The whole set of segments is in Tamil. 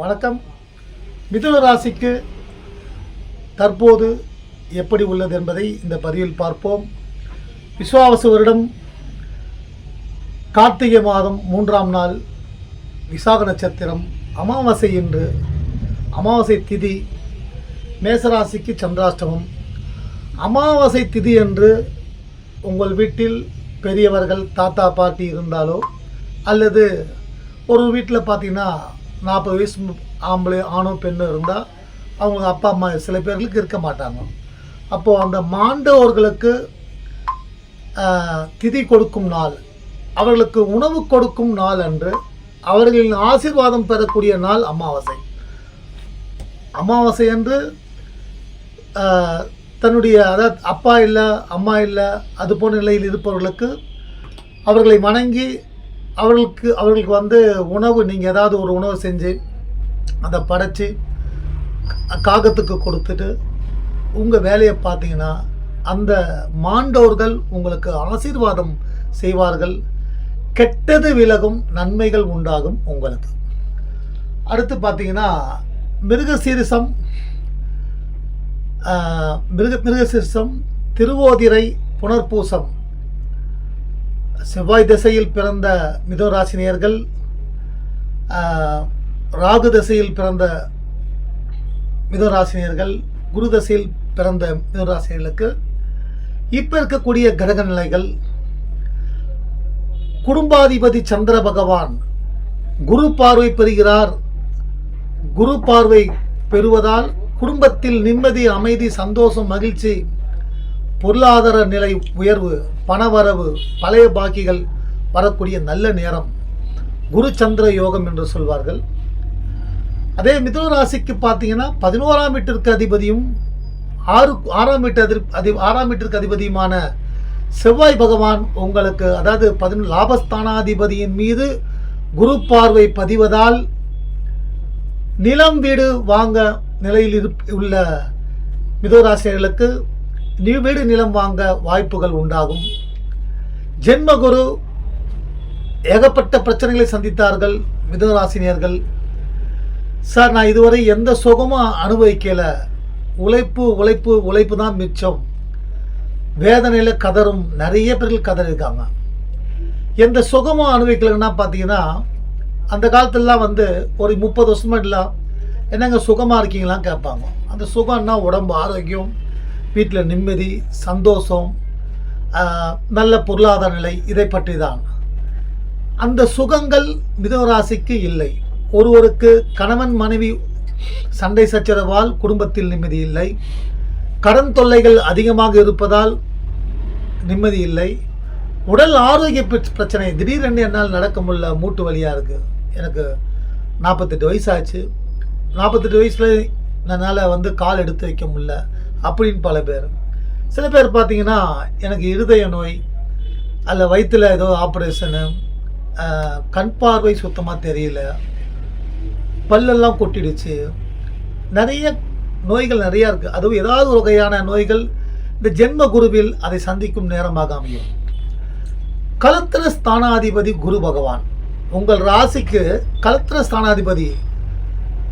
வணக்கம். மிதுன ராசிக்கு தற்போது எப்படி உள்ளது என்பதை இந்த பதிவில் பார்ப்போம். விஸ்வாவசு வருடம் கார்த்திகை மாதம் மூன்றாம் நாள் விசாக நட்சத்திரம் அமாவாசை என்று அமாவாசை திதி மேசராசிக்கு சந்திராஷ்டமம். அமாவாசை திதி என்று உங்கள் வீட்டில் பெரியவர்கள் தாத்தா பாட்டி இருந்தாலோ அல்லது ஒரு வீட்டில் பார்த்தீங்கன்னா நாற்பது வயசு ஆம்பளை ஆணும் பெண்ணும் இருந்தால் அவங்க அப்பா அம்மா சில பேர்களுக்கு இருக்க மாட்டாங்க. அப்போது அந்த மாண்டவர்களுக்கு திதி கொடுக்கும் நாள் அவர்களுக்கு உணவு கொடுக்கும் நாள் அன்று அவர்களின் ஆசீர்வாதம் பெறக்கூடிய நாள் அமாவாசை. அமாவாசை அன்று தன்னுடைய அதாவது அப்பா இல்லை அம்மா இல்லை அது போன்ற நிலையில் இருப்பவர்களுக்கு அவர்களை வணங்கி அவர்களுக்கு அவர்களுக்கு வந்து உணவு நீங்கள் ஏதாவது ஒரு உணவு செஞ்சு அதை படைச்சி காகத்துக்கு கொடுத்துட்டு உங்கள் வேலையை பார்த்தீங்கன்னா அந்த மாண்டோர்கள் உங்களுக்கு ஆசீர்வாதம் செய்வார்கள். கெட்டது விலகும் நன்மைகள் உண்டாகும் உங்களுக்கு. அடுத்து பார்த்தீங்கன்னா மிருகசீரிசம் மிருக மிருகசீரிசம் திருவோதிரை புனர்பூசம். செவ்வாய் திசையில் பிறந்த மிதுராசினியர்கள் ராகு திசையில் பிறந்த மிதுராசினியர்கள் குரு திசையில் பிறந்த மிதுராசினியர்களுக்கு இப்போ இருக்கக்கூடிய கிரக நிலைகள் குடும்பாதிபதி சந்திர பகவான் குரு பார்வை பெறுகிறார். குரு பார்வை பெறுவதால் குடும்பத்தில் நிம்மதி அமைதி சந்தோஷம் மகிழ்ச்சி பொருளாதார நிலை உயர்வு பணவரவு பழைய பாக்கிகள் வரக்கூடிய நல்ல நேரம். குரு சந்திர யோகம் என்று சொல்வார்கள். அதே மிதுன ராசிக்கு பார்த்தீங்கன்னா பதினோராம் வீட்டிற்கு அதிபதியும் ஆறு ஆறாம் வீட்டு அதிர் அதி ஆறாம் வீட்டிற்கு அதிபதியுமான செவ்வாய் பகவான் உங்களுக்கு அதாவது பதினொன்று லாபஸ்தானாதிபதியின் மீது குரு பார்வை பதிவதால் நிலம் வீடு வாங்க நிலையில் இருப் உள்ள மிதுராசிரியர்களுக்கு வீடு நிலம் வாங்க வாய்ப்புகள் உண்டாகும். ஜென்மகுரு ஏகப்பட்ட பிரச்சனைகளை சந்தித்தார்கள் மிதுனராசினியர்கள். சார் நான் இதுவரை எந்த சுகமும் அனுபவிக்கல. உழைப்பு உழைப்பு உழைப்பு தான் மிச்சம். வேதனையில் கதறும் நிறைய பேர்கள் கதறிருக்காங்க எந்த சுகமும் அனுபவிக்கலைன்னா பார்த்தீங்கன்னா அந்த காலத்துலலாம் வந்து ஒரு முப்பது வருஷமா இல்லை என்னங்க சுகமாக இருக்கீங்களான்னு கேட்பாங்க. அந்த சுகம்னா உடம்பு ஆரோக்கியம் வீட்டில் நிம்மதி சந்தோஷம் நல்ல பொருளாதார நிலை இதை பற்றி தான் அந்த சுகங்கள் மிதனராசிக்கு இல்லை. ஒருவருக்கு கணவன் மனைவி சண்டை சச்சரவால் குடும்பத்தில் நிம்மதி இல்லை. கடன் தொல்லைகள் அதிகமாக இருப்பதால் நிம்மதி இல்லை. உடல் ஆரோக்கிய பிரச்சனை திடீரென்று என்னால் நடக்க முடியல மூட்டு வழியாக இருக்குது எனக்கு நாற்பத்தெட்டு வயசாச்சு. நாற்பத்தெட்டு வயசில் என்னால் வந்து கால் எடுத்து வைக்க முடியல. அப்படின்னு பல பேர். சில பேர் பார்த்தீங்கன்னா எனக்கு இருதய நோய் அல்ல வயிற்றில் ஏதோ ஆப்ரேஷனு கண் பார்வை சுத்தமாக தெரியல. பல்லெல்லாம் கொட்டிடுச்சு. நிறைய நோய்கள் நிறையா இருக்குது அதுவும் ஏதாவது ஒரு வகையான நோய்கள் இந்த ஜென்ம குருவில் அதை சந்திக்கும் நேரமாக அமையும். கலத்திர ஸ்தானாதிபதி குரு பகவான். உங்கள் ராசிக்கு கலத்திர ஸ்தானாதிபதி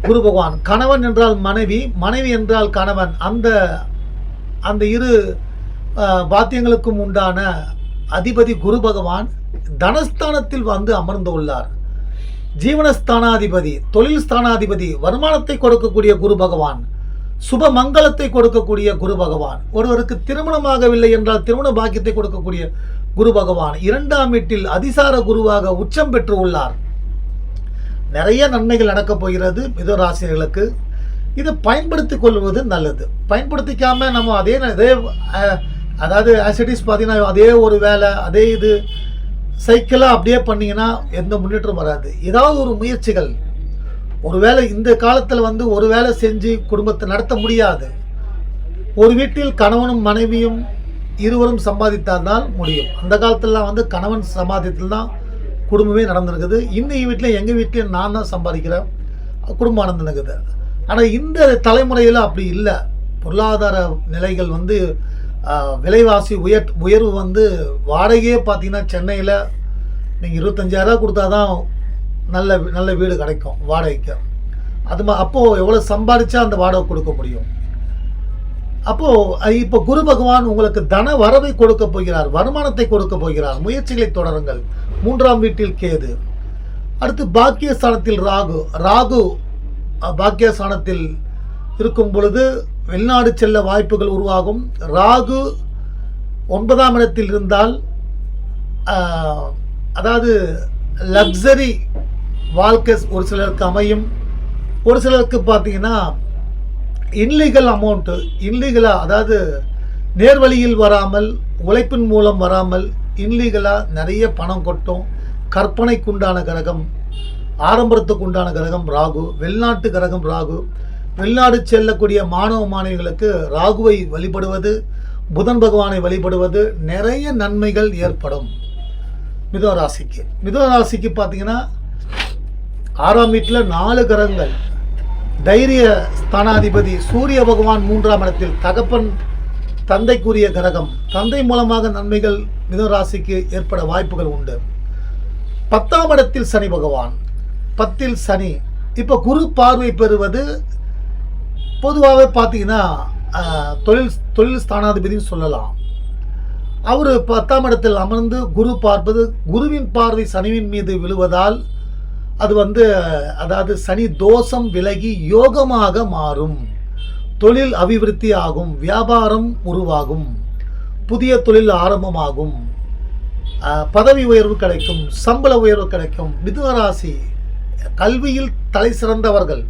குரு பகவான் கணவன் என்றால் மனைவி மனைவி என்றால் கணவன். அந்த அந்த இரு பாத்தியங்களுக்கும் உண்டான அதிபதி குரு பகவான் தனஸ்தானத்தில் வந்து அமர்ந்து உள்ளார். ஜீவனஸ்தானாதிபதி தொழில் ஸ்தானாதிபதி வருமானத்தை கொடுக்கக்கூடிய குரு பகவான் சுப மங்களத்தை கொடுக்கக்கூடிய குரு பகவான். ஒருவருக்கு திருமணமாகவில்லை என்றால் திருமண பாக்கியத்தை கொடுக்கக்கூடிய குரு பகவான். இரண்டாம் வீட்டில் அதிசார குருவாக உச்சம் பெற்று உள்ளார். நிறைய நன்மைகள் நடக்கப் போகிறது மிதுராசினர்களுக்கு இதை பயன்படுத்தி கொள்வது நல்லது. பயன்படுத்திக்காமல் நம்ம அதே அதே அதாவது ஆசிட்டிஸ் பார்த்தீங்கன்னா அதே ஒரு வேலை அதே இது சைக்கிளாக அப்படியே பண்ணிங்கன்னா எந்த முன்னேற்றம் வராது. ஏதாவது ஒரு முயற்சிகள். ஒருவேளை இந்த காலத்தில் வந்து ஒரு வேலை செஞ்சு குடும்பத்தை நடத்த முடியாது. ஒரு வீட்டில் கணவனும் மனைவியும் இருவரும் சம்பாதித்தால் தான் முடியும். அந்த காலத்திலலாம் வந்து கணவன் சம்பாதித்தில் தான் குடும்பமே நடந்திருக்குது. இந்த வீட்டில் எங்கள் வீட்லேயும் நான் தான் சம்பாதிக்கிறேன். குடும்பம் நடந்துருக்குது. ஆனால் இந்த தலைமுறையில் அப்படி இல்லை. பொருளாதார நிலைகள் வந்து விலைவாசி உயர் உயர்வு வந்து வாடகையே பார்த்தீங்கன்னா சென்னையில் நீங்கள் இருபத்தஞ்சாயிரரூவா கொடுத்தா தான் நல்ல நல்ல வீடு கிடைக்கும் வாடகைக்கு. அது மா- அப்போது எவ்வளோ சம்பாதிச்சா அந்த வாடகை கொடுக்க முடியும்? அப்போ இப்போ குரு பகவான் உங்களுக்கு தன வரவை கொடுக்க போகிறார் வருமானத்தை கொடுக்க போகிறார். முயற்சிகளை தொடருங்கள். மூன்றாம் வீட்டில் கேது. அடுத்து பாக்கியஸ்தானத்தில் ராகு. ராகு பாக்கியஸ்தானத்தில் இருக்கும் பொழுது வெளிநாடு செல்ல வாய்ப்புகள் உருவாகும். ராகு ஒன்பதாம் இடத்தில் இருந்தால் அதாவது லக்ஸரி வாழ்க்கை ஒரு சிலருக்கு அமையும். ஒரு சிலருக்கு பார்த்தீங்கன்னா இன்லீகல் அமௌண்ட்டு இன்லீகலாக அதாவது நேர்வழியில் வராமல் உழைப்பின் மூலம் வராமல் இன்லீகலாக நிறைய பணம் கொட்டும் கற்பனைக்குண்டான கிரகம் ஆடம்பரத்துக்கு உண்டான கிரகம் ராகு வெளிநாட்டு கிரகம் ராகு. வெளிநாடு செல்லக்கூடிய மாணவ மாணவிகளுக்கு ராகுவை வழிபடுவது புதன் பகவானை வழிபடுவது நிறைய நன்மைகள் ஏற்படும். மிதுன ராசிக்கு. மிதுன ராசிக்கு பார்த்தீங்கன்னா ஆறாம் வீட்டில் நாலு கிரகங்கள். தைரிய ஸ்தானாதிபதி சூரிய பகவான் மூன்றாம் இடத்தில் தகப்பன் தந்தைக்குரிய கிரகம் தந்தை மூலமாக நன்மைகள் மிதராசிக்கு ஏற்பட வாய்ப்புகள் உண்டு. பத்தாம் இடத்தில் சனி பகவான். பத்தில் சனி. இப்போ குரு பார்வை பெறுவது பொதுவாகவே பார்த்தீங்கன்னா தொழில் தொழில் ஸ்தானாதிபதினு சொல்லலாம். அவர் பத்தாம் இடத்தில் அமர்ந்து குரு பார்ப்பது குருவின் பார்வை சனிவின் மீது விழுவதால் அது வந்து அதாவது சனி தோஷம் விலகி யோகமாக மாறும். தொழில் அபிவிருத்தி ஆகும் வியாபாரம் உருவாகும் புதிய தொழில் ஆரம்பமாகும். பதவி உயர்வு கிடைக்கும் சம்பள உயர்வு கிடைக்கும். மிதுனராசி கல்வியில் தலை சிறந்தவர்கள்.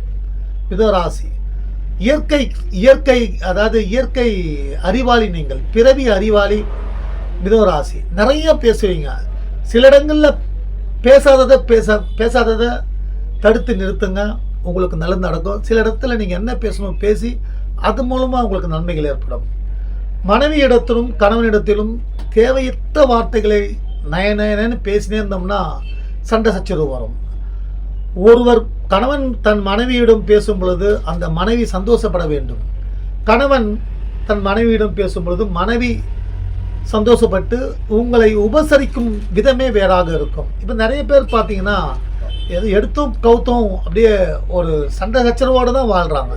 மிதுனராசி. இயற்கை இயற்கை அதாவது இயற்கை அறிவாளி நீங்கள் பிறவி அறிவாளி மிதுனராசி. நிறைய பேசுவீங்க. சில இடங்களில் பேசாததை பேச பேசாததை தடுத்து நிறுத்துங்க. உங்களுக்கு நல்லது நடக்கும். சில இடத்துல நீங்கள் என்ன பேசணும் பேசி அது மூலமாக உங்களுக்கு நன்மைகள் ஏற்படும். மனைவி இடத்திலும் கணவனிடத்திலும் தேவையற்ற வார்த்தைகளை நய நயனன்னு பேசினே இருந்தோம்னா சண்டை சச்சரவு வரும். ஒருவர் கணவன் தன் மனைவியிடம் பேசும் பொழுது அந்த மனைவி சந்தோஷப்பட வேண்டும். கணவன் தன் மனைவியிடம் பேசும் பொழுது மனைவி சந்தோஷப்பட்டு உங்களை உபசரிக்கும் விதமே வேறாக இருக்கும். இப்போ நிறைய பேர் பார்த்தீங்கன்னா எது எடுத்தும் கவுத்தும் அப்படியே ஒரு சண்டை சச்சரவோடு தான் வாழ்கிறாங்க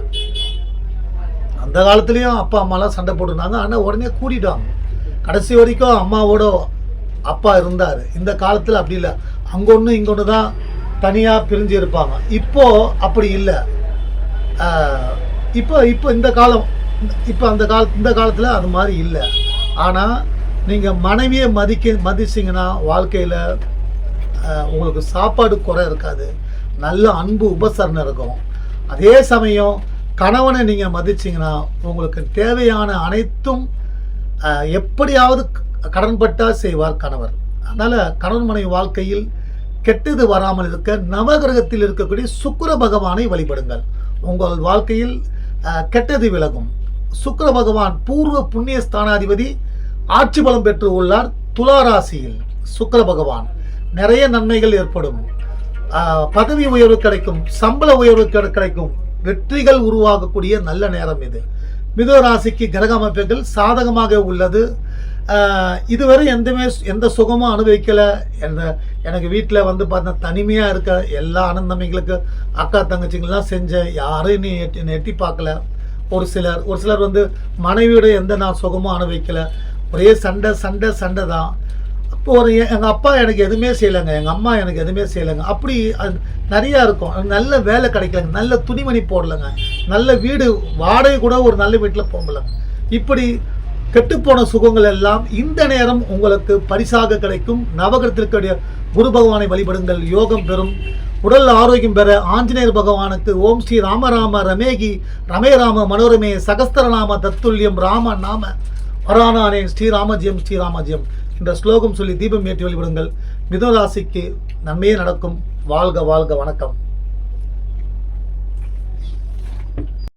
அந்த காலத்துலேயும் அப்பா அம்மாலாம் சண்டை போட்டுருந்தாங்க. ஆனால் உடனே கூட்டிட்டாங்க கடைசி வரைக்கும் அம்மாவோட அப்பா இருந்தார். இந்த காலத்தில் அப்படி இல்லை. அங்கே ஒன்று இங்கே ஒன்று தான் தனியாக பிரிஞ்சு இருப்பாங்க. இப்போ அப்படி இல்லை. இப்போ இப்போ இந்த காலம் இப்போ அந்த கால இந்த காலத்தில் அது மாதிரி இல்லை. ஆனால் நீங்கள் மனைவியை மதிக்க மதிச்சிங்கன்னா வாழ்க்கையில் உங்களுக்கு சாப்பாடு குறை இருக்காது. நல்ல அன்பு உபசரணம் இருக்கும். அதே சமயம் கணவனை நீங்கள் மதிச்சிங்கன்னா உங்களுக்கு தேவையான அனைத்தும் எப்படியாவது கடன்பட்டால் செய்வார் கணவர். அதனால் கணவன் மனைவி வாழ்க்கையில் கெட்டது வராமல் இருக்க நவகிரகத்தில் இருக்கக்கூடிய சுக்கிர பகவானை வழிபடுங்கள். உங்கள் வாழ்க்கையில் கெட்டது விலகும். சுக்கர பகவான் பூர்வ புண்ணிய ஸ்தானாதிபதி ஆட்சி பலம் பெற்று உள்ளார் துலா ராசியில் சுக்கர பகவான். நிறைய நன்மைகள் ஏற்படும். பதவி உயர்வு கிடைக்கும் சம்பள உயர்வு கிடைக்கும். வெற்றிகள் உருவாகக்கூடிய நல்ல நேரம் இது. மிதுன ராசிக்கு கிரக அமைப்புகள் சாதகமாக உள்ளது. இதுவரை எந்தமே எந்த சுகமும் அனுபவிக்கலை. எந்த எனக்கு வீட்டில் வந்து பார்த்தா தனிமையாக இருக்க எல்லா அனந்தமைகளுக்கு அக்கா தங்கச்சிங்கெல்லாம் செஞ்ச யாரையும் நீ எட்டி எட்டி பார்க்கல. ஒரு சிலர் ஒரு சிலர் வந்து மனைவியோட எந்த நான் சுகமும் அனுபவிக்கலை. ஒரே சண்டை சண்டை சண்டை தான். அப்போ ஒரு எங்கள் அப்பா எனக்கு எதுவுமே செய்யலைங்க. எங்கள் அம்மா எனக்கு எதுவுமே செய்யலைங்க. அப்படி அது நிறையா இருக்கும். நல்ல வேலை கிடைக்கலங்க. நல்ல துணிமணி போடலைங்க. நல்ல வீடு வாடகை கூட ஒரு நல்ல வீட்டில் போகலங்க இப்படி கெட்டுப்போன சுகங்கள் எல்லாம் இந்த நேரம் உங்களுக்கு பரிசாக கிடைக்கும். நவகிரகத்திற்குடைய குரு பகவானை வழிபடுங்கள். யோகம் பெறும். உடல் ஆரோக்கியம் பெற ஆஞ்சநேயர் பகவானுக்கு ஓம் ஸ்ரீ ராமராம ரமேகி. ரமே ராம மனோரமே. சகஸ்திரநாம தத்துல்யம். ராம நாம. வரானானே ஸ்ரீராமஜியம் ஸ்ரீராமஜியம் என்ற ஸ்லோகம் சொல்லி தீபம் ஏற்றி வழிபடுங்கள். மிதராசிக்கு நன்மையே நடக்கும். வாழ்க வாழ்க வணக்கம்.